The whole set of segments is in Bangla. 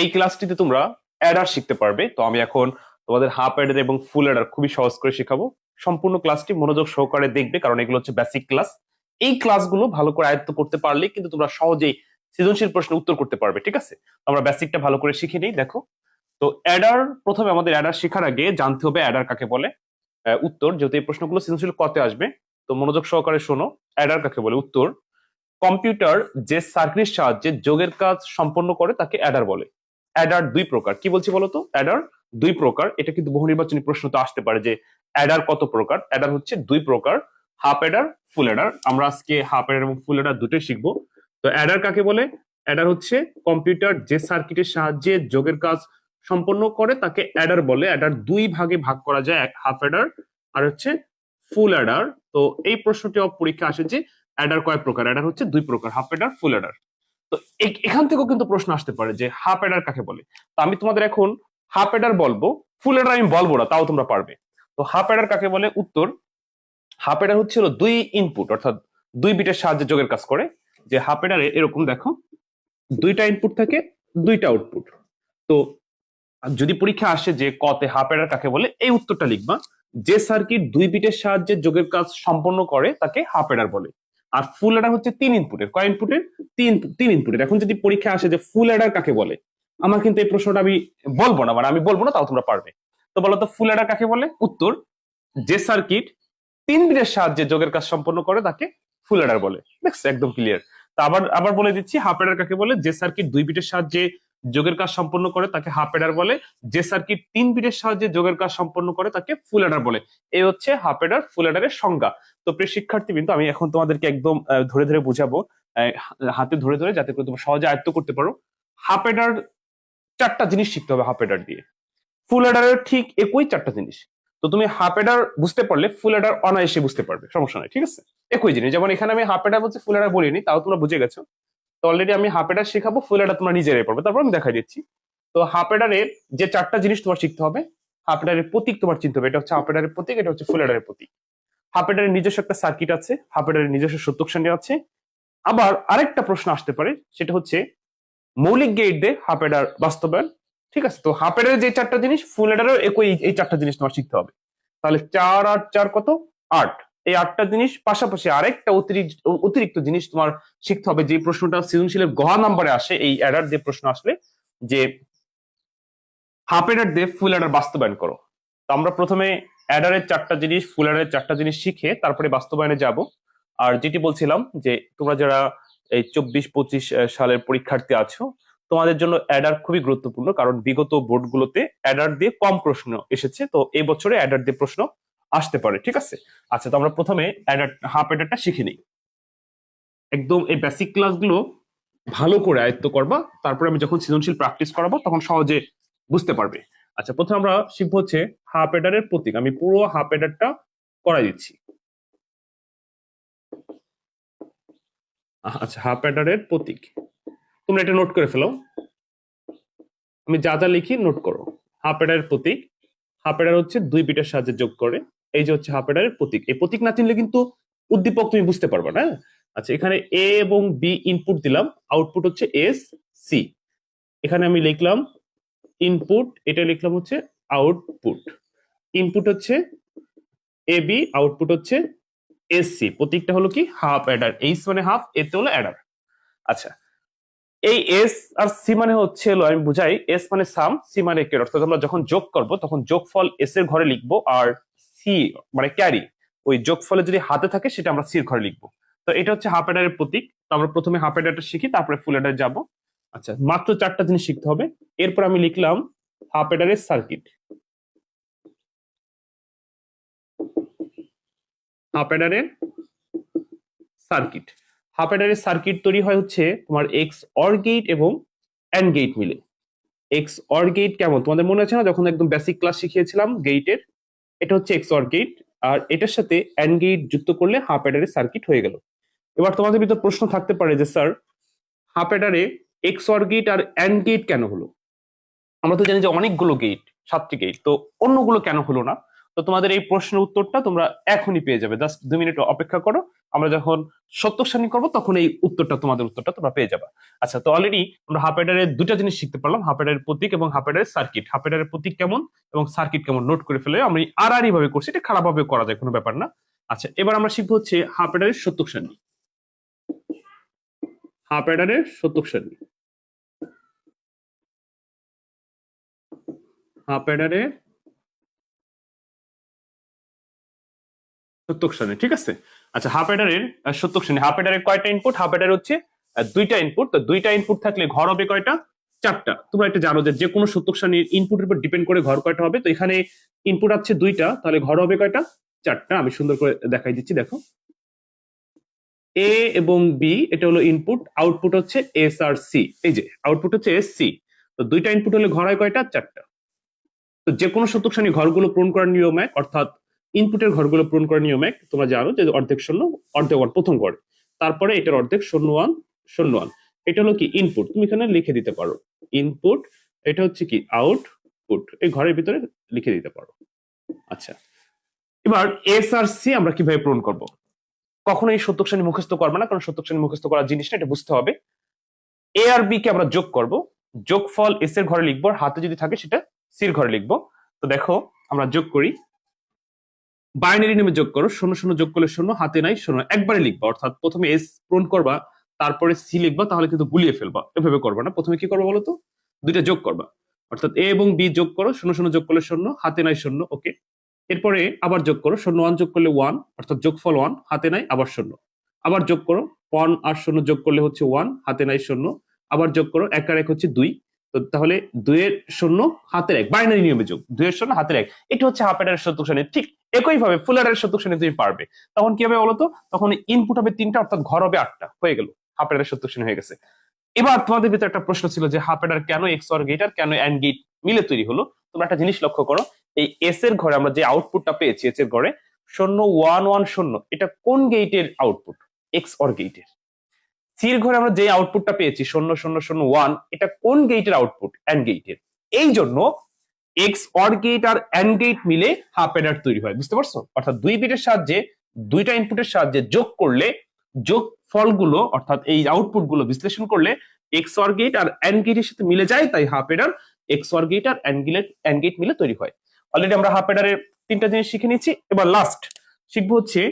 এই ক্লাসটিতে তোমরা অ্যাডার শিখতে পারবে। তো আমি এখন তোমাদের হাফ অ্যাডার এবং ফুল অ্যাডার খুবই সহজ করে শেখাবো। সম্পূর্ণ ক্লাসটি মনোযোগ সহকারে দেখবে, কারণ এগুলো হচ্ছে বেসিক ক্লাস এই ক্লাসগুলো ভালো করে আয়ত্ত করতে পারলে কিন্তু তোমরা সহজেই সৃজনশীল প্রশ্নের উত্তর করতে পারবে, ঠিক আছে? আমরা বেসিকটা ভালো করে শিখে নিই, দেখো। তো অ্যাডার প্রথমে আমাদের অ্যাডার শেখার আগে জানতে হবে অ্যাডার কাকে বলে উত্তর। যেহেতু এই প্রশ্নগুলো সৃজনশীল কতে আসবে, তো মনোযোগ সহকারে শোনো অ্যাডার কাকে বলে? উত্তর। কম্পিউটার যে সার্কিটের সাহায্যে যোগের কাজ সম্পন্ন করে তাকে অ্যাডার বলে। অ্যাডার দুই প্রকার। কি বলছি বলতো অ্যাডার দুই প্রকার। এটা কিন্তু বহু নির্বাচনী প্রশ্ন তো আসতে পারে যে অ্যাডার কত প্রকার? অ্যাডার হচ্ছে দুই প্রকার। Half adder, full adder. আমরা আজকে হাফ অ্যাডার এবং ফুল অ্যাডার দুটোই শিখব। তো অ্যাডার কাকে বলে? অ্যাডার হচ্ছে কম্পিউটার যে সার্কিটের সাহায্যে যোগের কাজ সম্পন্ন করে তাকে অ্যাডার বলে। অ্যাডার দুই ভাগে ভাগ করা যায়, এক হাফ অ্যাডার আর হচ্ছে ফুল অ্যাডার। তো এই প্রশ্নটি পরীক্ষা আসে যে অ্যাডার কয় প্রকার অ্যাডার হচ্ছে দুই প্রকার হাফ অ্যাডার ফুল অ্যাডার তো এখান থেকেও কিন্তু প্রশ্ন আসতে পারে যে হাফ অ্যাডার কাকে বলে? তো আমি তোমাদের এখন হাফ অ্যাডার বলব ফুল অ্যাডার আমি বলব না, তাও তোমরা পারবে। তো হাফ অ্যাডার কাকে বলে? উত্তর হাফ অ্যাডার হচ্ছে হলো দুই ইনপুট অর্থাৎ দুই বিটের সাহায্যে যোগের কাজ করে। যে হাফ অ্যাডারে এরকম দেখো, দুইটা ইনপুট থাকে, দুইটা আউটপুট তো যদি পরীক্ষা আসে যে কতে হাফ অ্যাডার কাকে বলে, এই উত্তরটা লিখবা। যে সার্কিট দুই বিটের সাহায্যে যোগের কাজ সম্পন্ন করে, তাকে হাফ অ্যাডার বলে। আর ফুল অ্যাডার হচ্ছে তিন ইনপুটের কয় ইনপুটের তিন তিন ইনপুটের এখন যদি পরীক্ষা আসে যে ফুল অ্যাডার কাকে বলে, আমার কিন্তু এই প্রশ্নটা আমি বলব না মানে আমি বলব না, তাও তোমরা পারবে। তো বলো তো ফুল অ্যাডার কাকে বলে? উত্তর, যে সার্কিট তিন বিটের সাহায্যে যোগের কাজ সম্পন্ন করে, তাকে ফুল অ্যাডার বলে। দেখছ, একদম ক্লিয়ার তো আবার আবার বলে দিচ্ছি হাফ অ্যাডার কাকে বলে? যে সার্কিট দুই বিটের সাহায্যে যোগের কাজ সম্পন্ন করে, তাকে হাফ এডার বলে। যে সার্কিট তিন বিটের সাহায্যে যোগের কাজ সম্পন্ন করে, তাকে ফুল অ্যাডার বলে। এই হচ্ছে হাফ অ্যাডার ফুল অ্যাডারের সংজ্ঞা। তো প্রিয় শিক্ষার্থী কিন্তু আমি এখন তোমাদেরকে একদম ধরে ধরে বুঝাবো হাতে ধরে ধরে যাতে করে তোমরা সহজে আয়ত্ত করতে পারো। হাফ অ্যাডার চারটা জিনিস শিখতে হবে হাফ এডার দিয়ে। ফুল অ্যাডারের ঠিক একই চারটা জিনিস। তো তুমি হাফ এডার বুঝতে পারলে ফুল অ্যাডার অনায়াসে বুঝতে পারবে, সমস্যা নাই, ঠিক আছে? একই জিনিস, যেমন এখানে আমি হাফ এডার বলছি ফুল অ্যাডার বলিনি, তাও তোমরা বুঝে গেছো। অলরেডি আমি হাফ শেখাবো ফুল অ্যাডার তোমরা নিজেরাই পারবে তারপর আমি দেখাই দিচ্ছি। তো হাফ অ্যাডারের যে চারটা জিনিস তোমার শিখতে হবে হাফ অ্যাডারের প্রতীক তোমার চিনতে হবে। এটা হচ্ছে হাফ প্রতীক, এটা হচ্ছে ফুল অ্যাডারের প্রতীক। হাফ অ্যাডারের নিজস্ব একটা সার্কিট আছে হাফ অ্যাডারের নিজস্ব সত্যক শ্রেণি আছে। আবার আরেকটা প্রশ্ন আসতে পারে, সেটা হচ্ছে মৌলিক গেট দিয়ে হাফ অ্যাডার বাস্তবায়ন, ঠিক আছে? তো হাফ অ্যাডারের যে চারটা জিনিস ফুল অ্যাডারের একই এই চারটা জিনিস তোমার শিখতে হবে। তাহলে চার আট চার কত? আট। এই আটটা জিনিস, পাশাপাশি আরেকটা অতিরিক্ত অতিরিক্ত জিনিস তোমার শিখতে হবে, যে প্রশ্নটা সৃজনশীলের গহা নাম্বারে আসে, এই অ্যাডার দিয়ে প্রশ্ন আসলে, যে হাফ অ্যাডার দিয়ে ফুল অ্যাডার বাস্তবায়ন করো। তো আমরা প্রথমে অ্যাডারের চারটা জিনিস ফুল অ্যাডারের চারটা জিনিস শিখে তারপরে বাস্তবায়নে যাব। আর যেটি বলছিলাম, যে তোমরা যারা এই চব্বিশ, পঁচিশ সালের পরীক্ষার্থী আছো, তোমাদের জন্য অ্যাডার খুবই গুরুত্বপূর্ণ, কারণ বিগত বোর্ডগুলোতে অ্যাডার দিয়ে কম প্রশ্ন এসেছে। তো এই বছরে অ্যাডার দিয়ে প্রশ্ন আসতে পারে, ঠিক আছে? আচ্ছা তো আমরা প্রথমে হাফ অ্যাডারটা শিখে নিই। একদম এই বেসিক ক্লাসগুলো ভালো করে আয়ত্ত করবা, তারপরে আমি যখন সৃজনশীল প্র্যাকটিস করাবো, তখন সহজে বুঝতে পারবে। আচ্ছা প্রথমে আমরা শিখব হচ্ছে হাফ এডারের প্রতীক। আমি পুরো হাফ এডারটা করাই দিচ্ছি। আচ্ছা হাফ এডারের প্রতীক। তোমরা এটা নোট করে ফেলো। আমি যা যা লিখি নোট করো। হাফ এডারের প্রতীক। হাফ এডার হচ্ছে দুই বিটের সাহায্যে যোগ করে। এই যে হচ্ছে হাফ এডারের প্রতীক, এই প্রতীক না চিনলে কিন্তু উদ্দীপক তুমি বুঝতে পারবে না হ্যাঁ? আচ্ছা এখানে এ এবং বি ইনপুট দিলাম আউটপুট হচ্ছে এস সি এখানে আমি লিখলাম ইনপুট এটা লিখলাম হচ্ছে আউটপুট ইনপুট হচ্ছে এ বি আউটপুট হচ্ছে এসসি প্রতীকটা হলো কি? হাফ অ্যাডার এইচ মানে হাফ এতে হলো অ্যাডার আচ্ছা এই এস আর সি মানে হচ্ছে আমি বুঝাই এস মানে সাম সি মানে কের অর্থাৎ আমরা যখন যোগ করব, তখন যোগফল এস এর ঘরে লিখব, আর সি মানে ক্যারি ওই যোগ যোগফলে যদি হাতে থাকে সেটা আমরা সির ঘরে লিখব। তো এটা হচ্ছে হাফ অ্যাডারের প্রতীক। তো আমরা প্রথমে হাফ অ্যাডারটা শিখি, তারপরে ফুল অ্যাডার যাব। আচ্ছা মাত্র চারটা জিনিস শিখতে হবে। এরপর আমি লিখলাম হাফ এডারের সার্কিট হাফ এডারের সার্কিট হাফ এডারের সার্কিট তৈরি হয় হচ্ছে তোমার এক্স অর গেট এবং অ্যান্ড গেট মিলে। এক্স অর গেট কেমন? তোমাদের মনে আছে না, যখন একদম বেসিক ক্লাস শিখিয়েছিলাম গেটের এটা হচ্ছে এক্সর গেট আর এটার সাথে অ্যান্ড গেট যুক্ত করলে হাফ অ্যাডারের সার্কিট হয়ে গেল। এবার তোমাদের ভিতর প্রশ্ন থাকতে পারে যে স্যার হাফ অ্যাডারে এক্সর গেট আর অ্যান্ড গেট কেন হলো? আমরা তো জানি যে অনেকগুলো গেট সাতটি গেট তো অন্যগুলো কেন হলো না? তো তোমাদের এই প্রশ্নের উত্তরটা তোমরা এখনই পেয়ে যাবে। জাস্ট দু মিনিট অপেক্ষা করো। আমরা যখন সত্যক সারণী করব, তখন এই উত্তরটা, তোমাদের উত্তরটা তোমরা পেয়ে যাবে। আচ্ছা তো অলরেডি আমরা হাফ এডারের দুটা জিনিস শিখতে পারলাম হাফ এডারের প্রতীক এবং হাফ এডারের সার্কিট হাফ এডারের প্রতীক কেমন এবং সার্কিট কেমন নোট করে ফেলে আমি আর আর ভাবে করছি, এটা খারাপ ভাবে করা যায়, কোনো ব্যাপার না। আচ্ছা এবার আমরা শিখব হচ্ছে হাফ এডারের সত্যক সারণী। হাফ এডারের সত্যক সারণী। হাফ সত্যক সারণী, ঠিক আছে? আচ্ছা হাফ এডারের সত্যক শ্রেণি। হাফ এডারের কয়টা ইনপুট হাফ এডার হচ্ছে দুইটা ইনপুট তো দুইটা ইনপুট থাকলে ঘর হবে কয়টা? চারটা। তোমরা এটা জানো যে যে কোনো সত্যক শ্রেণির ইনপুটের উপর ডিপেন্ড করে ঘর কয়টা হবে। তো এখানে ইনপুট আছে দুইটা, তাহলে ঘর হবে কয়টা? চারটা। আমি সুন্দর করে দেখাই দিচ্ছি, দেখো। এ এবং বি এটা হলো ইনপুট আউটপুট হচ্ছে এস আর সি এই যে আউটপুট হচ্ছে এস সি তো দুইটা ইনপুট হলে ঘর হয় কয়টা? চারটা। তো যে কোনো সত্যক শ্রেণি ঘরগুলো পূরণ করার নিয়ম এক, অর্থাৎ ইনপুটের ঘরগুলো পূরণ করার নিয়ম এক, তোমরা জানো যে অর্ধেক শূন্য, অর্ধেক ওয়ান প্রথম ঘর। তারপরে এটার অর্ধেক শূন্য ওয়ান শূন্য ওয়ান। এটা হলো কি ইনপুট তুমি এখানে লিখে দিতে পারো। ইনপুট এটা হচ্ছে কি আউটপুট এই ঘরের ভিতরে লিখে দিতে পারো। আচ্ছা। এবার এস আর সি আমরা কীভাবে পূরণ করব? কখনো এই সত্যক শ্রেণি মুখস্থ করবে না, কারণ সত্যক শ্রেণি মুখস্থ করার জিনিসটা এটা বুঝতে হবে। এ আর বি কে আমরা যোগ করব। যোগফল এস এর ঘরে লিখব হাতে যদি থাকে সেটা সির ঘরে লিখব। তো দেখো, আমরা যোগ করি। বাইনারি নেমে যোগ করো, শূন্য শূন্য যোগ করলে শূন্য, হাতে নাই, শূন্য একবারে লিখবা, অর্থাৎ প্রথমে এস পূরণ করবা, তারপরে সি লিখবা, তাহলে কিন্তু গুলিয়ে ফেলবা। এভাবে করবা না। প্রথমে কি করবা বলো তো? দুইটা যোগ করবা। অর্থাৎ এ এবং বি যোগ করো, শূন্য শূন্য যোগ করলে শূন্য, হাতে নাই শূন্য ওকে এরপরে আবার যোগ করো, শূন্য ওয়ান যোগ করলে ওয়ান অর্থাৎ যোগফল ওয়ান হাতে নাই, আবার শূন্য। আবার যোগ করো ওয়ান আর শূন্য যোগ করলে হচ্ছে ওয়ান হাতে নাই, শূন্য। আবার যোগ করো, এক আর এক হচ্ছে দুই। তাহলে দুইয়ের শূন্য, হাতের এক। বাইনারি নিয়মে যোগ। দুইয়ের শূন্য, হাতের এক। এটা হচ্ছে হাফ এডারের সত্যক শ্রেণি। ঠিক একই ভাবে ফুল এডারের সত্যক শ্রেণি তুমি পারবে। তখন কি হবে বলতো? তখন ইনপুট হবে তিনটা, অর্থাৎ ঘর হবে আটটা। হয়ে গেল। হাফ এডারের সত্যক শ্রেণি হয়ে গেছে। এবার তোমাদের ভিতরে একটা প্রশ্ন ছিল যে হাফ এডার কেন এক্স অর গেট আর কেন অ্যান্ড গেট মিলে তৈরি হলো? তোমরা একটা জিনিস লক্ষ্য করো। এই এস এর ঘরে আমরা যে আউটপুটটা পেয়েছি এস এর ঘরে শূন্য ওয়ান ওয়ান শূন্য, এটা কোন গেটের আউটপুট এক্স অর গেটের সির ঘরে আমরা যে আউটপুটটা পেয়েছি, শূন্য শূন্য শূন্য ওয়ান এটা কোন গেটের আউটপুট অ্যান্ড গেটের এই জন্য এক্স অর গেট আর অ্যান্ড গেট মিলে হাফ এডার তৈরি হয়, বুঝতে পারছ? অর্থাৎ দুই বিটের সাহায্যে, দুইটা ইনপুটের সাহায্যে যোগ করলে, যোগ ফলগুলো, অর্থাৎ এই আউটপুটগুলো বিশ্লেষণ করলে এক্স অর গেট আর অ্যান্ড গেটের সাথে মিলে যায়, তাই half adder x or gate আর অ্যান্ড গেট অ্যান্ড গেট মিলে তৈরি হয়। অলরেডি আমরা হাফ এডারের তিনটা জিনিস শিখে নিয়েছি। এবার লাস্ট শিখব হচ্ছে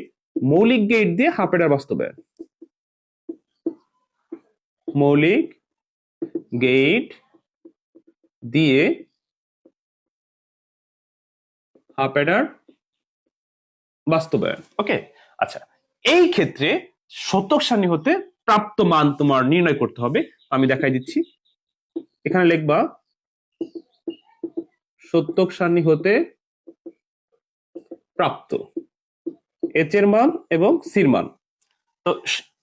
মৌলিক গেট দিয়ে হাফ এডার বাস্তবায়ন। মৌলিক গেট দিয়ে হাফ বাস্তবায়ন। ওকে আচ্ছা এই ক্ষেত্রে শতক সারণী হতে প্রাপ্ত মান তোমার নির্ণয় করতে হবে। আমি দেখাই দিচ্ছি। এখানে লিখবা সত্যক সারণী হতে প্রাপ্ত। এইচ এর মান এবং সির মান। তো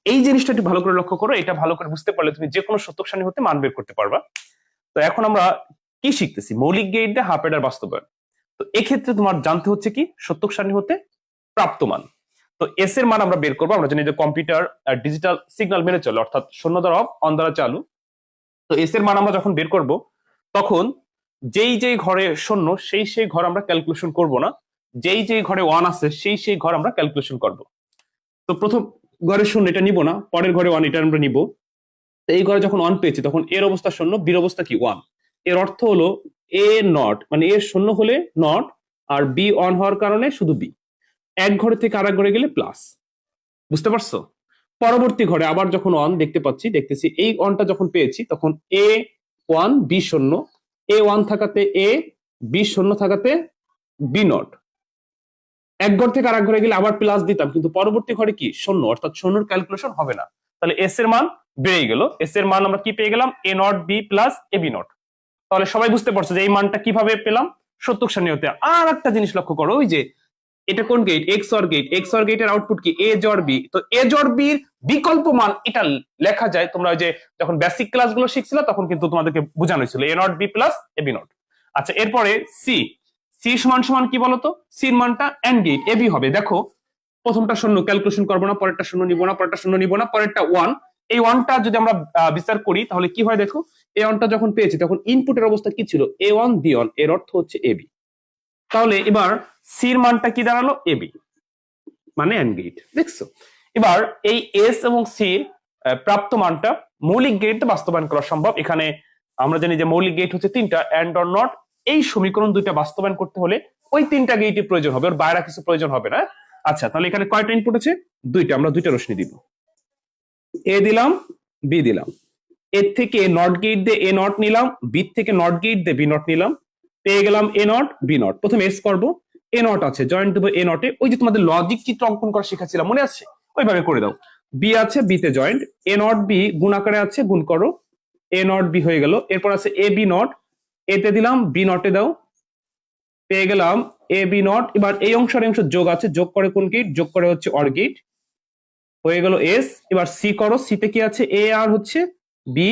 এই জিনিসটা একটু ভালো করে লক্ষ্য করো, এটা ভালো করে বুঝতে পারলে তুমি যে কোনো সত্যক সারণী হতে মান বের করতে পারবা। তো এখন আমরা কি শিখতেছি? মৌলিক দিয়ে হাফ এডার বাস্তবায়ন। তো এক্ষেত্রে তোমার জানতে হচ্ছে কি? সত্যক সারণী হতে প্রাপ্ত মান। তো এস এর মান আমরা বের করব, আমরা জানি যে কম্পিউটার ডিজিটাল সিগন্যাল মেনে চলে, অর্থাৎ শূন্য দ্বারা অফ, অন দ্বারা চালু। তো এস এর মান আমরা যখন বের করব, তখন যেই যেই ঘরে শূন্য, সেই সেই ঘর আমরা ক্যালকুলেশন করব না। যেই যেই ঘরে ওয়ান আছে, সেই সেই ঘর আমরা ক্যালকুলেশন করব। তো প্রথম ঘরে শূন্য, এটা নিব না, পরের ঘরে ওয়ান এটা আমরা নিব। তো এই ঘরে যখন ওয়ান পেয়েছি, তখন এর অবস্থা শূন্য বির অবস্থা কি? ওয়ানের অর্থ হলো এ নট মানে এ শূন্য হলে নট আর বি অন হওয়ার কারণে শুধু বি এক ঘরে থেকে আরেক ঘরে গেলে প্লাস বুঝতে পারছ? পরবর্তী ঘরে আবার যখন অন দেখতে পাচ্ছি, দেখতেছি এই অনটা যখন পেয়েছি, তখন এ ওয়ান বি শূন্য। এ ওয়ান থাকাতে এ বি শূন্য থাকাতে বি নট এক ঘর থেকে আরেক ঘরে গেলে আবার প্লাস দিতাম। কিন্তু পরবর্তী ঘরে কি? শূন্য। অর্থাৎ শূন্যর ক্যালকুলেশন হবে না। তাহলে এস এর মান বেড়ে গেল। এস এর মান আমরা কি পেয়ে গেলাম? A not B plus A B not তাহলে সবাই বুঝতে পারছ যে এই মানটা কীভাবে পেলাম? সত্যক সারণী হতে আর একটা জিনিস লক্ষ্য করো, ওই যে এটা কোন gate x or gate x or গেটের আউটপুট কি? এ জর বি তো এ জর বির বিকল্প মান, এটা লেখা যায়। তোমরা ওই যে যখন বেসিক ক্লাসগুলো শিখছিলে, তখন কিন্তু তোমাদেরকে বোঝানো হয়েছিল। A not B plus A B not আচ্ছা এরপরে সি সি সমান সমান কি বলতো? সির মানটা এন গেট এ বি হবে। দেখো, প্রথমটা শূন্য ক্যালকুলেশন করব না, পরেরটা শূন্য নিব না, পরেরটা শূন্য নিব না, পরেরটা ওয়ান এই ওয়ানটা যদি আমরা বিস্তার করি, তাহলে কি হয় দেখো? এ ওয়ানটা যখন পেয়েছি, তখন ইনপুটের অবস্থা কি ছিল? এ ওয়ান বি ওয়ানের অর্থ হচ্ছে এ বি তাহলে এবার সির মানটা কি দাঁড়াল? এ বি মানে এন গেট দেখছ? এবার এই এস এবং সির প্রাপ্ত মানটা মৌলিক গেট বাস্তবায়ন করা সম্ভব। এখানে আমরা জানি যে মৌলিক গেট হচ্ছে তিনটা অ্যান্ড অর নট এই সমীকরণ দুইটা বাস্তবায়ন করতে হলে ওই তিনটা গেইটের প্রয়োজন হবে, ওর বাইরে কিছু প্রয়োজন হবে না। আচ্ছা তাহলে এখানে কয়টা ইনপুট আছে? দুইটা, আমরা দুইটা রশ্মি দিব। এ দিলাম বি দিলাম। এর থেকে নট গেট দিয়ে এ নট নিলাম বি থেকে নট গেট দিয়ে বি নট নিলাম। পেয়ে গেলাম এ নট বি নট প্রথমে এস করব এ নট আছে জয়েন্ট দেবো এ। নটে ওই যে তোমাদের লজিক চিত্র অঙ্কন করা শেখাচ্ছিলাম, মনে আছে? ওইভাবে করে দাও। বি আছে বিতে জয়েন্ট এ নট বি গুণ আকারে আছে, গুণ করো। এ নট বি হয়ে গেল। এরপর আছে এ বি নট এতে দিলাম বি নটে দাও। পেয়ে গেলাম এ বি নট এবার এই অংশ আর অংশ যোগ আছে, যোগ করে কোন গেট যোগ করে হচ্ছে অর গেট হয়ে গেল এস এবার সি করো সিতে কি আছে? এ আর হচ্ছে বি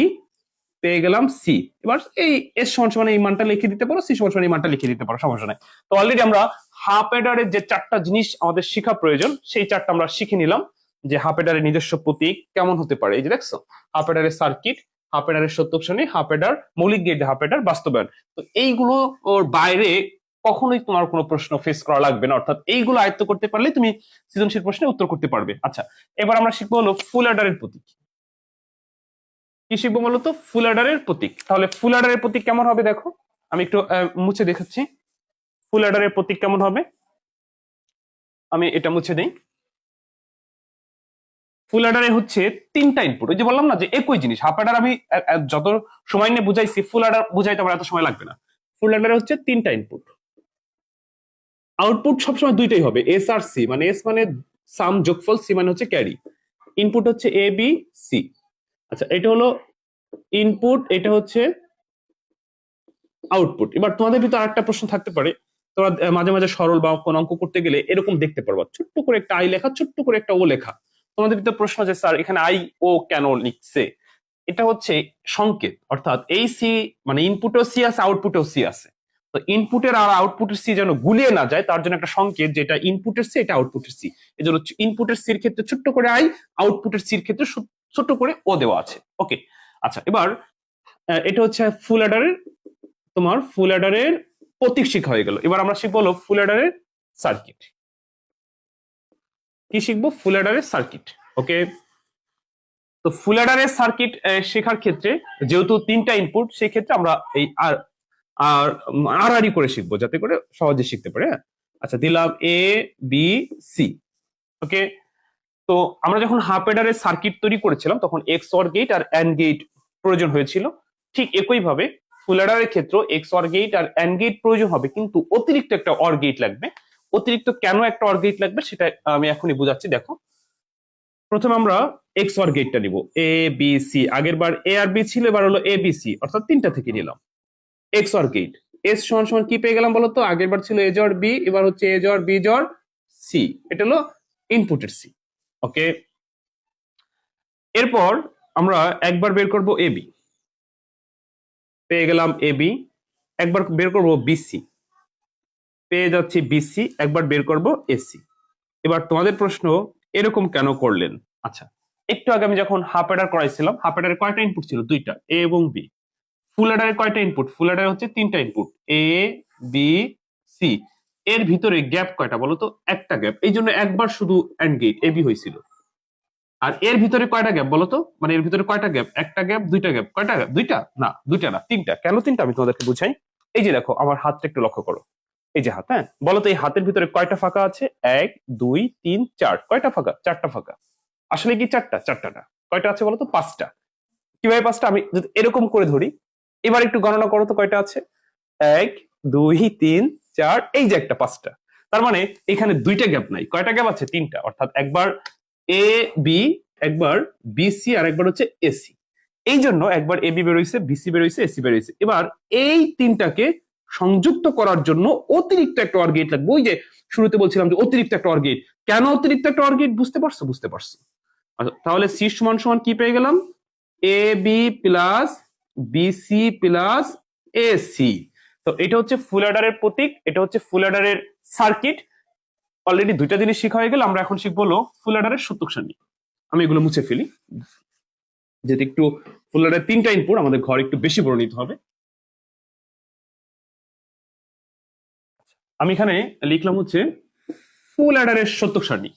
পেয়ে গেলাম সি এবার এই এস সমান সমান এই মানটা লিখে দিতে পারো সি সমান সমান এই মানটা লিখে দিতে পারো, সমস্যা নাই। তো অলরেডি আমরা হাফ এডারের যে চারটা জিনিস আমাদের শেখা প্রয়োজন, সেই চারটা আমরা শিখে নিলাম, যে হাফ এডারের নিজস্ব প্রতীক কেমন হতে পারে। এই যে দেখছ হাফ এডারের সার্কিট হাফ এডারের সত্যক শ্রেণি হাফ এডার মৌলিক গেট হাফ এডার বাস্তবায়ন। তো এইগুলো, ওর বাইরে কখনোই তোমার কোনো প্রশ্ন ফেস করা লাগবে না। অর্থাৎ এইগুলো আয়ত্ত করতে পারলে তুমি সৃজনশীল প্রশ্নে উত্তর করতে পারবে। আচ্ছা এবার আমরা শিখব হলো ফুল অ্যাডারের প্রতীক। কি শিখব বলতো? ফুল অ্যাডারের প্রতীক। তাহলে ফুল অ্যাডারের প্রতীক কেমন হবে দেখো? আমি একটু মুছে দেখাচ্ছি। ফুল অ্যাডারের প্রতীক কেমন হবে? আমি এটা মুছে দেই। ফুল অ্যাডারে হচ্ছে তিনটা ইনপুট ওই যে বললাম না যে একই জিনিস হাফ অ্যাডার আমি যত সময় নিয়ে বুঝাইছি ফুল অ্যাডার বুঝাইতে আমার এত সময় লাগবে না। ফুল অ্যাডারে হচ্ছে তিনটা ইনপুট আউটপুট সবসময় দুইটাই হবে এস আর সি মানে এস মানে সাম যোগফল সি মানে হচ্ছে ক্যারি ইনপুট হচ্ছে এ বি সি আচ্ছা এটা হলো ইনপুট এটা হচ্ছে আউটপুট এবার তোমাদের ভিতরে আরেকটা প্রশ্ন থাকতে পারে। তোমরা মাঝে মাঝে সরল বা কোন অঙ্ক করতে গেলে এরকম দেখতে পারবা। ছোট্ট করে একটা আই লেখা, ছোট্ট করে একটা ও লেখা। তোমাদের ভিতরে প্রশ্ন যে, স্যার, এখানে আই, ও কেন লিখছে? এটা হচ্ছে সংকেত। অর্থাৎ এই সি মানে ইনপুটেও সি আছে আউটপুটেও সি আছে। তো ইনপুটের আর আউটপুটের সি যেন গুলিয়ে না যায়, তার জন্য একটা সংকেত যেটা ইনপুটের সি, এটা আউটপুটের সি। এই জন্য ইনপুটের সির ক্ষেত্রে ছোট্ট করে আই আউটপুটের সির ক্ষেত্রে ছোট্ট করে ও দেওয়া আছে। ওকে আচ্ছা এবার এটা হচ্ছে ফুল অ্যাডারের তোমার ফুল অ্যাডারের প্রতীক শিখা হয়ে গেল। এবার আমরা শিখব ফুল অ্যাডারের সার্কিট কি শিখব? ফুল অ্যাডারের সার্কিট ওকে তো ফুল অ্যাডারের সার্কিট শেখার ক্ষেত্রে যেহেতু তিনটা ইনপুট সেই ক্ষেত্রে আমরা এই আর আর আড়াআড়ি করে শিখব যাতে করে সহজে শিখতে পারে হ্যাঁ? আচ্ছা দিলাম এ বি সি ওকে তো আমরা যখন হাফ এডারের সার্কিট তৈরি করেছিলাম, তখন এক্স অর গেট আর অ্যান্ড গেট প্রয়োজন হয়েছিল। ঠিক একই ভাবে ফুল অ্যাডারের ক্ষেত্রে এক্স অর গেট আর অ্যান্ড গেট প্রয়োজন হবে, কিন্তু অতিরিক্ত একটা অর গেট লাগবে। অতিরিক্ত কেন একটা অর গেট লাগবে সেটা আমি এখনই বুঝাচ্ছি, দেখো। প্রথমে আমরা এক্স অর গেটটা নিব। এ বি সি আগের বার এ আর বি ছিল, এবার হলো এ বি সি অর্থাৎ তিনটা থেকে নিলাম। এক্স অর গেট এস সমান সমান কি পেয়ে গেলাম বলতো? আগের বার ছিল এ জর বি এবার হচ্ছে এ জর বি জর সি এটা হলো ইনপুটের সি ওকে এরপর আমরা একবার বের করব বি পেয়ে গেলাম এ বি একবার বের করব বিসি পেয়ে যাচ্ছি বিসি একবার বের করব এসি এবার তোমাদের প্রশ্ন, এরকম কেন করলেন? আচ্ছা একটু আগে আমি যখন হাফ এডার করাইছিলাম হাফ এডারে কয়টা ইনপুট ছিল? দুইটা এ এবং বি ফুল এডারে কয়টা ইনপুট ফুল এডারে হচ্ছে তিনটা ইনপুট এ বি সি এর ভিতরে গ্যাপ কয়টা বলো তো? একটা গ্যাপ এই জন্য একবার শুধু অ্যান্ড গেট এ বি হয়েছিল। আর এর ভিতরে কয়টা গ্যাপ বলো তো? মানে এর ভিতরে কয়টা গ্যাপ একটা গ্যাপ দুইটা গ্যাপ কয়টা গ্যাপ দুইটা? না দুইটা না, তিনটা। কেন তিনটা? আমি তোমাদেরকে বুঝাই। এই যে দেখো, আমার হাতটা একটু লক্ষ্য করো। এই যে হাত হ্যাঁ? বলো তো, এই হাতের ভিতরে কয়টা ফাঁকা আছে? এক, দুই, তিন, চার। কয়টা ফাঁকা? চারটা ফাঁকা। আসলে কি চারটা? চারটা না। কয়টা আছে বলো তো? পাঁচটা। কীভাবে পাঁচটা? আমি যদি এরকম করে ধরি, এবার একটু গণনা করো তো কয়টা আছে? এক, দুই, তিন, চার, এই যে একটা পাঁচটা। তার মানে এখানে দুইটা গ্যাপ নাই। কয়টা গ্যাপ আছে? তিনটা। অর্থাৎ একবার এ বি একবার বিসি আর একবার হচ্ছে এসি এই জন্য একবার এ বি বেরোইছে বিসি বেরোইছে এসি বেরোইছে এবার এই তিনটাকে সংযুক্ত করার জন্য অতিরিক্ত একটা অর গেট লাগবে। ওই যে শুরুতে বলছিলাম যে অতিরিক্ত একটা অর গেট কেন অতিরিক্ত একটা অর গেট বুঝতে পারছ? বুঝতে পারছ। আচ্ছা, তাহলে সি সমান সমান কি পেয়ে গেলাম? A B plus B C plus A C তো এটা হচ্ছে ফুল অ্যাডারের প্রতীক এটা হচ্ছে ফুল অ্যাডারের সার্কিট অলরেডি দুইটা জিনিস শেখা হয়ে গেল আমরা এখন শিখব হলো ফুল অ্যাডারের সূত্রক সারণী আমি এগুলো মুছে ফেলি। যেহেতু একটু ফুল অ্যাডারের তিনটা ইনপুট আমাদের ঘর একটু বেশি বড় নিতে হবে। আমি এখানে লিখলাম হচ্ছে ফুল অ্যাডারের সত্যক সারণী।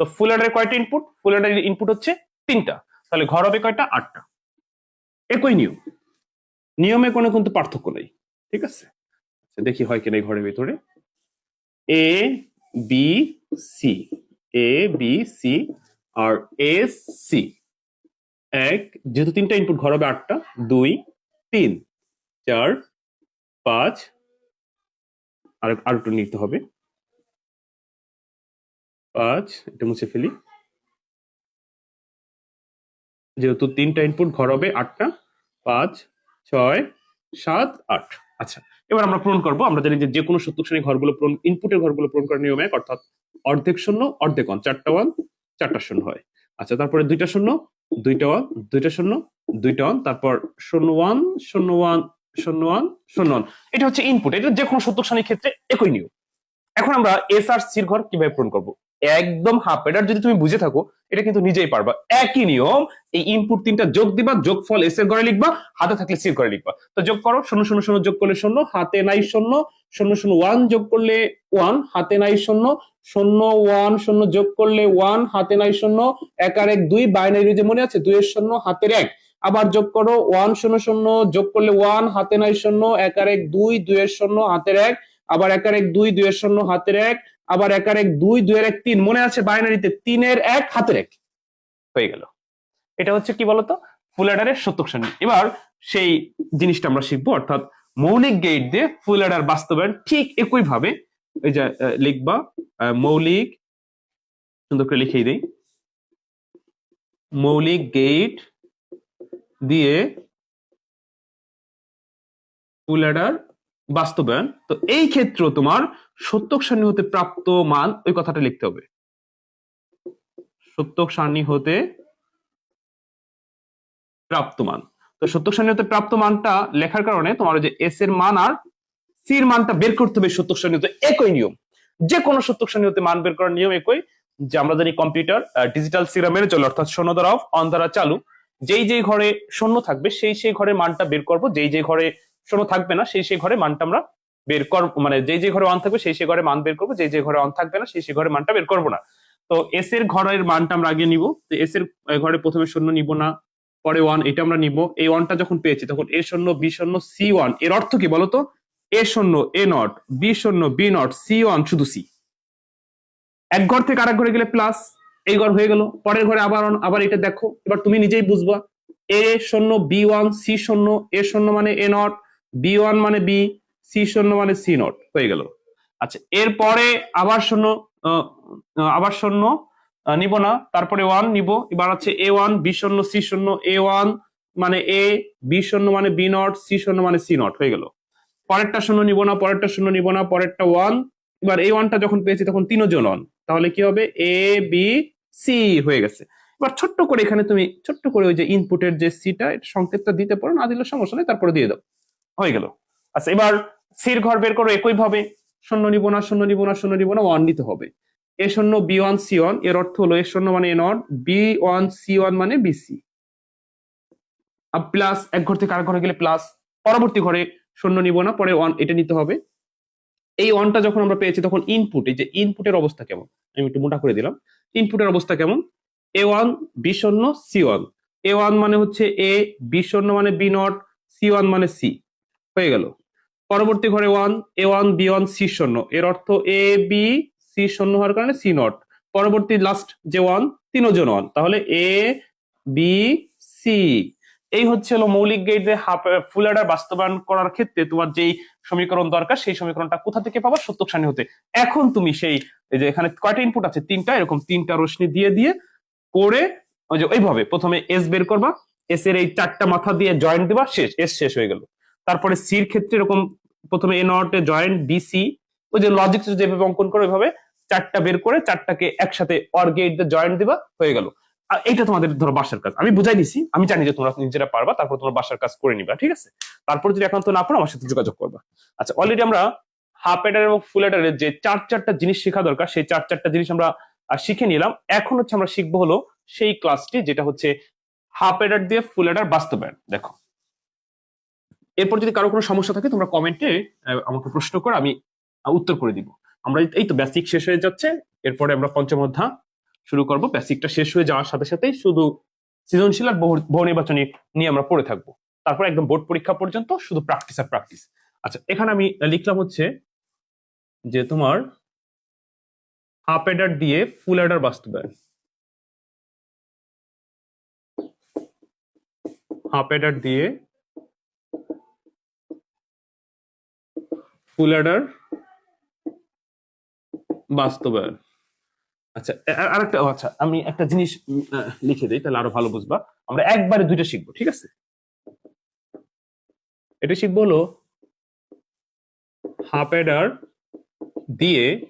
তো ফুল অ্যাডারের কয়টা ইনপুট ফুল অ্যাডারের ইনপুট হচ্ছে তিনটা। তাহলে ঘর হবে কয়টা? আটটা। একই নিয়ম। নিয়মে কোনো কিন্তু পার্থক্য নেই। ঠিক আছে? আচ্ছা, দেখি হয় কিনা এই ঘরের ভিতরে। A B C A B C R S C এক যেহেতু তিনটা ইনপুট ঘর হবে আটটা। দুই তিন। চার পাঁচ আর আর একটু নিতে হবে। পাঁচ, এটা মুছে ফেলি। যেহেতু তিনটা ইনপুট ঘর হবে, আটটা। পাঁচ, ছয়, সাত, আট। আচ্ছা এবার আমরা পূরণ করব। আমরা জানি যে কোনো সত্তর শ্রেণি ঘরগুলো পূরণ ইনপুটের ঘরগুলো পূরণ করার নিয়ম এক, অর্থাৎ অর্ধেক শূন্য, অর্ধেক ওয়ান চারটা ওয়ান চারটা শূন্য হয়। আচ্ছা তারপরে দুইটা শূন্য, দুইটা ওয়ান দুইটা শূন্য, দুইটা ওয়ান তারপর শূন্য ওয়ান শূন্য ওয়ান শূন্য ওয়ান শূন্য ওয়ান এটা হচ্ছে ইনপুট এটা যে কোনো সত্তর শ্রেণির ক্ষেত্রে একই নিয়ম। এখন আমরা এস আর সির ঘর কীভাবে পূরণ করব? একদম হাফ এটার যদি তুমি বুঝে থাকো, এটা কিন্তু নিজেই পারবা। একই নিয়ম, এই ইনপুট তিনটা যোগ দিবা, যোগফল এস এর ঘরে লিখবা, হাতে থাকলে সির ঘরে লিখবা। তো যোগ করো, শূন্য শূন্য শূন্য যোগ করলে শূন্য, হাতে নাই শূন্য শূন্য শূন্য ওয়ান যোগ করলে ওয়ান হাতে নাই শূন্য শূন্য ওয়ান শূন্য যোগ করলে ওয়ান হাতে নাই শূন্য, এক আর এক দুই বাইনারি যে মনে আছে দুই এর শূন্য, হাতের এক। আবার যোগ করো ওয়ান শূন্য শূন্য, যোগ করলে ওয়ান হাতে নাই শূন্য, এক আর এক দুই, দুইয়ের শূন্য, হাতের এক, আবার এক আর এক দুই, দুইয়ের শূন্য, হাতের এক, আবার এক আর এক দুই, দুইয়ের এক, তিন, মনে আছে বাইনারিতে তিনের এক, হাতের এক? হয়ে গেল। এটা হচ্ছে কি বলতো? ফুল অ্যাডারের সত্যক শ্রেণি। এবার সেই জিনিসটা আমরা শিখব, অর্থাৎ মৌলিক গেট দিয়ে ফুল অ্যাডার বাস্তবায়ন ঠিক একই ভাবে এই যে লিখবা মৌলিক, সুন্দর করে লিখিয়ে দিই, মৌলিক গেট দিয়ে ফুল বাস্তবায়ন। তো এই ক্ষেত্রে তোমার সত্যক সারণী হতে প্রাপ্ত মান ওই কথাটা লিখতে হবে। সত্যক সারণী হতে প্রাপ্ত মান। তো সত্যক সারণী হতে প্রাপ্ত মানটা লেখার কারণে তোমার যে এস এর মান আর সির মানটা বের করতে হবে সত্যক সারণী হতে একই নিয়ম। যে কোনো সত্যক সারণী হতে মান বের করার নিয়ম একই, যে আমরা জানি কম্পিউটার ডিজিটাল সিরা মেনে চলে, অর্থাৎ শূন্য দ্বারা অন দ্বারা চালু। যেই যেই ঘরে শূন্য থাকবে, সেই সেই ঘরে মানটা বের করব। যেই যেই ঘরে শূন্য থাকবে না, সেই সেই ঘরে মানটা আমরা বের কর মানে যেই যে ঘরে অন থাকবে, সেই সেই ঘরে মান বের করব। যেই যে ঘরে অন থাকবে না, সেই সেই ঘরে মানটা বের করব না। তো এস এর ঘরের মানটা আমরা আগে নিব। তো এস এর ঘরে প্রথমে শূন্য নিব না, পরে ওয়ান এটা আমরা নিব। এই ওয়ানটা যখন পেয়েছি, তখন এ শূন্য বি শূন্য সি ওয়ানের অর্থ কি বলতো? এ শূন্য এ নট বি শূন্য বি নট সি ওয়ান শুধু সি এক ঘর থেকে আরেক ঘরে গেলে প্লাস এই ঘর হয়ে গেল। পরের ঘরে আবার আবার এটা দেখো। এবার তুমি নিজেই বুঝবা। এ শূন্য, বি ওয়ান, সি শূন্য, এ শূন্য মানে এ নট, বি ওয়ান মানে বি, সি শূন্য মানে সি নট। হয়ে গেল। আচ্ছা এরপরে আবার শূন্য আবার শূন্য নিব না। তারপরে ওয়ান নিব। এবার আছে এ ওয়ান, বি শূন্য, সি শূন্য, এ ওয়ান মানে এ, বি শূন্য মানে বি নট, সি শূন্য মানে সি নট। হয়ে গেল। পরেরটা শূন্য নিব না, পরেরটা শূন্য নিব না, পরেরটা ওয়ান। এবার এই ওয়ানটা যখন পেয়েছি তখন তিনজন ওয়ান। তাহলে কি হবে? এ বি সি হয়ে গেছে। এবার ছোট্ট করে এখানে তুমি ছোট্ট করে ওই যে ইনপুটের যে সিটা সংকেতটা দিতে পারো, না দিলে সমস্যা নেই, তারপরে দিয়ে দাও। হয়ে গেল। আচ্ছা এবার সির ঘর বের করো একই ভাবে শূন্য নিব না, শূন্য নিব না, শূন্য নিব না ওয়ান নিতে হবে। এ শূন্য বি ওয়ান সি ওয়ানের অর্থ হলো এ শূন্য মানে A not B one C one মানে বি বিসি প্লাস এক ঘর থেকে আরেক ঘরে গেলে প্লাস পরবর্তী ঘরে শূন্য নিব না, পরে ওয়ান এটা নিতে হবে। এই ওয়ানটা যখন আমরা পেয়েছি, তখন ইনপুট এই যে ইনপুটের অবস্থা কেমন? আমি একটু মোটা করে দিলাম। ইনপুটের অবস্থা কেমন? এ ওয়ান বি শূন্য সি ওয়ান এ ওয়ান মানে হচ্ছে এ বি মানে বি নট সি ওয়ান মানে সি হয়ে গেল। পরবর্তী ঘরে one A one B one C শূন্য। এর অর্থ এ বি সি শূন্য হওয়ার কারণে সি নট। পরবর্তী লাস্ট যে ওয়ান তিনজন ওয়ান তাহলে এ বি সি এই হচ্ছে হলো মৌলিক গেট দিয়ে হাফ ফুল অ্যাডার বাস্তবায়ন করার ক্ষেত্রে তোমার যেই সমীকরণ দরকার, সেই সমীকরণটা কোথা থেকে পাবা? সত্যক সারণী হতে। এখন তুমি সেই যে এখানে কয়টা ইনপুট আছে? তিনটা, এরকম তিনটা রশ্মি দিয়ে দিয়ে করে, ওই যে ওইভাবে প্রথমে এস বের করবা এস এর এই চারটা মাথা দিয়ে জয়েন্ট দিবা, শেষ এস শেষ হয়ে গেল। তারপরে সির ক্ষেত্রে এরকম প্রথমে এ নট জয়েন্ট বিসি ওই যে লজিক যেভাবে অঙ্কন করে, ওইভাবে চারটা বের করে, চারটাকে একসাথে অর গেট দিয়ে জয়েন্ট দিবা, হয়ে গেল। এইটা তোমাদের ধরো বাসার কাজ। আমি বুঝাই দিছি, আমি জানি যে তোমরা নিজেরা পারবা, তারপর তোমার বাসার কাজ করে নিবা, ঠিক আছে? তারপর যদি একান্ত না পারো, আমার সাথে যোগাযোগ করবা। আচ্ছা অলরেডি আমরা হাফ এডার এবং ফুল এডারের যে চার চারটা জিনিস শেখা দরকার, সেই চার চারটা জিনিস আমরা শিখে নিলাম। এখন হচ্ছে আমরা শিখব হলো সেই ক্লাসটি যেটা হচ্ছে হাফ এডার দিয়ে ফুল এডার বাস্তবায়ন। দেখো। এরপর যদি কারও কোনো সমস্যা থাকে, তোমরা কমেন্টে আমাকে প্রশ্ন করো, আমি উত্তর করে দিব। আমরা এই তো বেসিক শেষ হয়ে যাচ্ছে। এরপরে আমরা পঞ্চম অধ্যায়। শুরু করব। বেসিকটা শেষ হয়ে যাওয়ার সাথে সাথেই শুধু সৃজনশীল আর বহু নির্বাচনী নিয়ে আমরা পড়ে থাকব। তারপর একদম বোর্ড পরীক্ষা পর্যন্ত শুধু প্র্যাকটিস আর প্র্যাকটিস আচ্ছা এখানে আমি লিখলাম হচ্ছে যে তোমার হাফ এডার দিয়ে ফুল এডার বাস্তবায়ন। হাফ এডার দিয়ে ফুল এডার বাস্তবায়ন। আচ্ছা আর- আরেকটা আচ্ছা আমি একটা জিনিস লিখে দিই, তাহলে আরও ভালো বুঝবা। আমরা একবারে দুইটা শিখব, ঠিক আছে? এটা শিখব হলো, হাফ এডার দিয়ে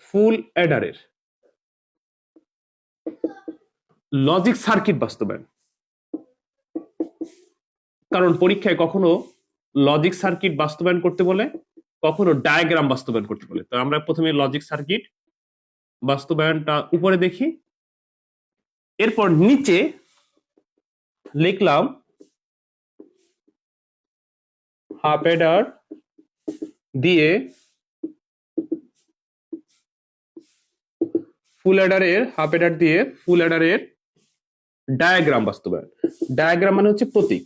ফুল এডারের লজিক সার্কিট বাস্তবায়ন। কারণ পরীক্ষায় কখনো লজিক সার্কিট বাস্তবায়ন করতে বলে কখনো ডায়াগ্রাম বাস্তবায়ন করতে বলে। তো আমরা প্রথমে লজিক সার্কিট বাস্তবায়নটা উপরে দেখি। এরপর নিচে লিখলাম হাফ এডার দিয়ে ফুল এডারের হাফ এডার দিয়ে ফুল এডারের ডায়াগ্রাম বাস্তবায়ন। ডায়াগ্রাম মানে হচ্ছে প্রতীক।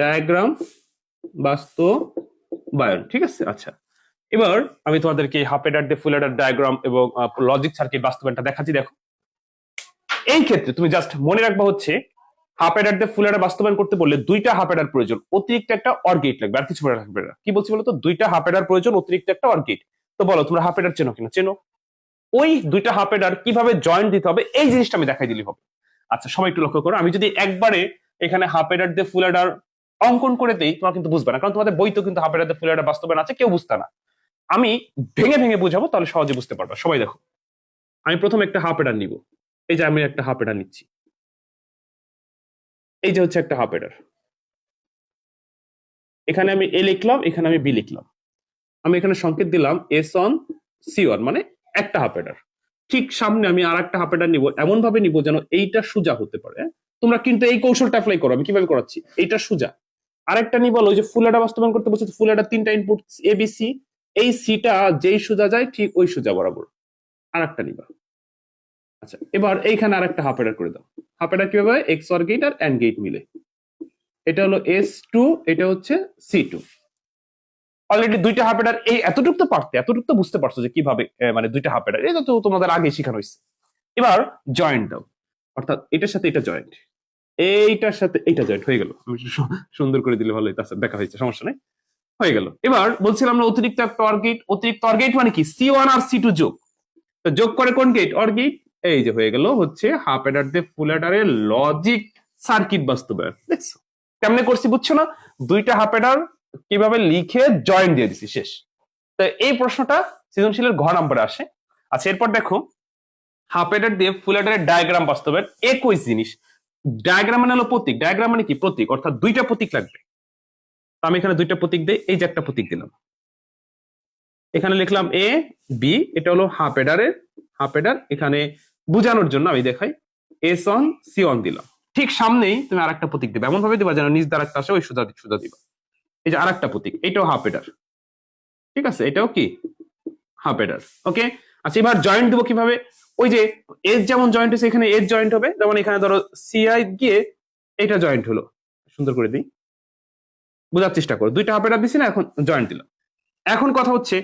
ডায়াগ্রাম বাস্তবায়ন ঠিক আছে? আচ্ছা। এবার আমি তোমাদেরকে হাফ এডার দিয়ে ফুল এডার ডায়াগ্রাম এবং লজিক সার্কিট বাস্তবায়নটা দেখাচ্ছি, দেখো। এই ক্ষেত্রে তুমি জাস্ট মনে রাখবা হচ্ছে হাফ এডার দিয়ে ফুল এডার বাস্তবায়ন করতে বললে দুইটা হাফ এডার প্রয়োজন, অতিরিক্ত একটা অর লাগবে। আর কিছু মনে রাখবে না। কি বলছি বলতো? দুইটা হাফ এডার প্রয়োজন, অতিরিক্ত একটা অর তো বলো, তোমরা হাফ এডার চেনো কিনা? চেনো। ওই দুইটা হাফ এডার কীভাবে জয়েন্ট দিতে হবে, এই জিনিসটা আমি দেখাই দিলে হবে। আচ্ছা সবাই একটু লক্ষ্য করো। আমি যদি একবারে এখানে হাফ এডার দিয়ে ফুল এডার অঙ্কন করে দেই, তোমরা কিন্তু বুঝবে না। কারণ তোমাদের বই তো কিন্তু হাফ এডার দিয়ে ফুল এডার বাস্তবায়ন আছে, কেউ বুঝতে না। আমি ভেঙে ভেঙে বুঝাবো, তাহলে সহজে বুঝতে পারবা। সবাই দেখো। আমি প্রথম একটা হাফ এডার নিব। এই যে আমি একটা হাফ এডার নিচ্ছি। এই যে হচ্ছে একটা হাফ এডার এখানে আমি এ লিখলাম, এখানে আমি বি লিখলাম। আমি এখানে সংকেত দিলাম এস অন সি ওয়ান মানে একটা হাফ এডার ঠিক সামনে আমি আর একটা হাফ এডার নিব এমন ভাবে নিব যেন এইটা সোজা হতে পারে? তোমরা কিন্তু এই কৌশলটা অ্যাপ্লাই করো, আমি কীভাবে করাচ্ছি? এইটা সোজা। আরেকটা নিব ওই যে ফুল এডার বাস্তবায়ন করতে বলছে ফুল এডার তিনটা ইনপুট এ বি সি এই সিটা যেই সোজা যায়, ঠিক ওই সোজা বরাবর। আর একটা নিবা আচ্ছা এবার এইখানে আরেকটা হাফ এডার করে দাও। হাফ এডার কীভাবে এক্স অর গেট আর এন্ড গেট মিলে। এটা হলো এস টু এটা হচ্ছে সি টু অলরেডি দুইটা হাফ এডার এই এতটুকু তো পারতে, এতটুকু তো বুঝতে পারছ যে কীভাবে মানে দুইটা হাফ এডার এটা তো তোমাদের আগে শেখানো হয়েছে। এবার জয়েন্ট দাও। অর্থাৎ এটার সাথে এটা জয়েন্ট এইটার সাথে, এইটা জয়েন্ট হয়ে গেল। আমি সুন্দর করে দিলে ভালো তাছাড়া দেখা হয়েছে, সমস্যা নেই। হয়ে গেল। এবার বলছিলাম না অতিরিক্ত অর অতিরিক্ত অর গেট মানে কি? সি ওয়ান আর সি টু যোগ। তো যোগ করে কোন গেট অর গেট এই যে হয়ে গেল হচ্ছে হাফ এডার দিয়ে ফুল এডারের লজিক সার্কিট বাস্তবায়ন। দেখছ কেমনে করছি বুঝছ না? দুইটা হাফ এডার কীভাবে লিখে জয়েন দিয়ে দিছি, শেষ। তো এই প্রশ্নটা সৃজনশীলের ঘ নম্বরে আসে। আচ্ছা এরপর দেখো হাফ এডার দিয়ে ফুল এডারের ডায়াগ্রাম বাস্তবায়ন, একই জিনিস। ডায়াগ্রাম মানে হলো প্রতীক। ডায়াগ্রাম মানে কি? প্রতীক, অর্থাৎ দুইটা প্রতীক লাগবে। তো আমি এখানে দুইটা প্রতীক দিই, এই যে একটা প্রতীক দিলাম। এখানে লিখলাম এ বি এটা হলো হাফ এডারের হাফ এডার এখানে বোঝানোর জন্য আমি দেখাই। এস অন সি অন দিলাম। ঠিক সামনেই তুমি আরেকটা প্রতীক দেবে। এমন ভাবে দিবা যেন নিজ দ্বারা একটা আসে ওই সুদা সুদা দিবা। এই যে আরেকটা প্রতীক, এটাও হাফ এডার ঠিক আছে? এটাও কি? হাফ এডার ওকে আচ্ছা এবার জয়েন্ট দেবো কীভাবে? ওই যে এজ যেমন জয়েন্ট হয়েছে, এখানে এজ জয়েন্ট হবে, যেমন এখানে ধরো সিআই গিয়ে এটা জয়েন্ট হলো। সুন্দর করে দিই। বোঝার চেষ্টা করো। দুইটা হাফ এডার দিছি না, এখন জয়েন্ট দিলাম। এখন কথা হচ্ছে,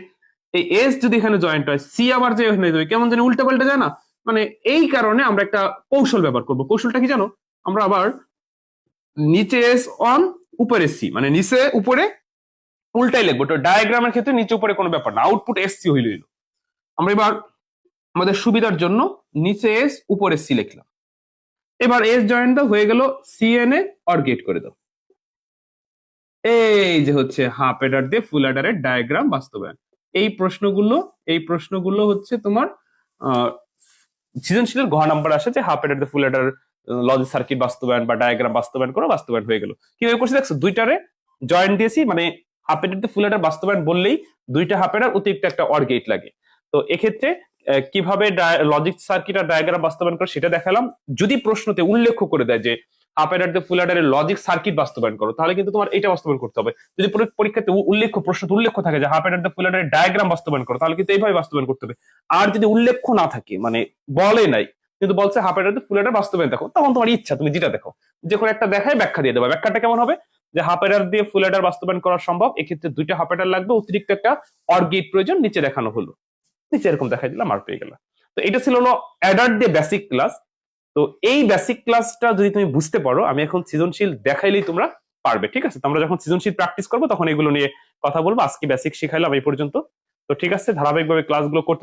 এই এস যদি এখানে জয়েন্ট হয় সি আবার যে এখানে দেবে, কেমন জানি উল্টা পাল্টা যায় না? মানে এই কারণে আমরা একটা কৌশল ব্যবহার করব। কৌশলটা কি জানো? আমরা আবার নিচে এস অন উপরে সি মানে নিচে, উপরে উল্টাই লিখব। তো ডায়াগ্রামের ক্ষেত্রে নিচে, উপরে কোনো ব্যাপার না। আউটপুট এস সি হইল। আমরা এবার আমাদের সুবিধার জন্য নিচে এস উপরে সি লিখলাম। এবার এস জয়েন্ট দাও, হয়ে গেল C N A or gate করে দাও। এই যে হচ্ছে হাফ এডার দিয়ে ফুল এডারের ডায়াগ্রাম বাস্তবায়ন। এই প্রশ্নগুলো এই প্রশ্নগুলো হচ্ছে তোমার সৃজনশীলের ঘ নাম্বার আসে যে হাফ এডার দিয়ে ফুল এডার লজিক সার্কিট বাস্তবায়ন বা ডায়াগ্রাম বাস্তবায়ন করো, বাস্তবায়ন হয়ে গেল। কীভাবে করছি দেখছ? দুইটারে জয়েন্ট দিয়েছি মানে হাফ এডার দিয়ে ফুল এডার বাস্তবায়ন বললেই দুইটা হাফ এডার অতিরিক্ত একটা অর গেট লাগে। তো এক্ষেত্রে কীভাবে লজিক সার্কিট আর ডায়াগ্রাম বাস্তবায়ন করে সেটা দেখালাম। যদি প্রশ্নতে উল্লেখ করে দেয় যে হাফ অ্যাডার দিয়ে ফুল লজিক সার্কিট বাস্তবায়ন করো, তাহলে কিন্তু তোমার এটা বাস্তবায়ন করতে হবে। যদি পরীক্ষাতে উ- উল্লেখ্য প্রশ্ন উল্লেখ্য থাকে যে হাফ অ্যাডার দিয়ে ফুল অ্যাডারের ডায়াগ্রাম বাস্তবায়ন করো, তাহলে কিন্তু এইভাবে বাস্তবায়ন করতে হবে। আর যদি উল্লেখ্য না থাকে মানে বলে নাই, কিন্তু বলছে হাফ অ্যাডার দিয়ে ফুল অ্যাডার বাস্তবায়ন দেখো, তখন তোমার ইচ্ছা, তুমি যেটা দেখো, যে কোনো একটা দেখায় ব্যাখ্যা দিয়ে দেবে। ব্যাখ্যাটা কেমন হবে? যে হাফ দিয়ে ফুল অ্যাডার বাস্তবায়ন করা সম্ভব, এক্ষেত্রে দুইটা হাফ লাগবে, অতিরিক্ত একটা অর গেট প্রয়োজন, নিচে দেখানো হলো। নিচে এরকম দেখাই দিলাম, আর পেয়ে গেলাম। তো এটা ছিল হলো অ্যাডার দিয়ে বেসিক ক্লাস তো এই বেসিক ক্লাসটা যদি তুমি বুঝতে পারো, আমি এখন সৃজনশীল দেখাইলেই তোমরা পারবে, ঠিক আছে? তোমরা যখন সৃজনশীল প্র্যাকটিস করব, তখন এগুলো নিয়ে কথা বলব। আজকে বেসিক শিখাইলাম এই পর্যন্ত। তো ঠিক আছে, ধারাবাহিকভাবে ক্লাসগুলো করতে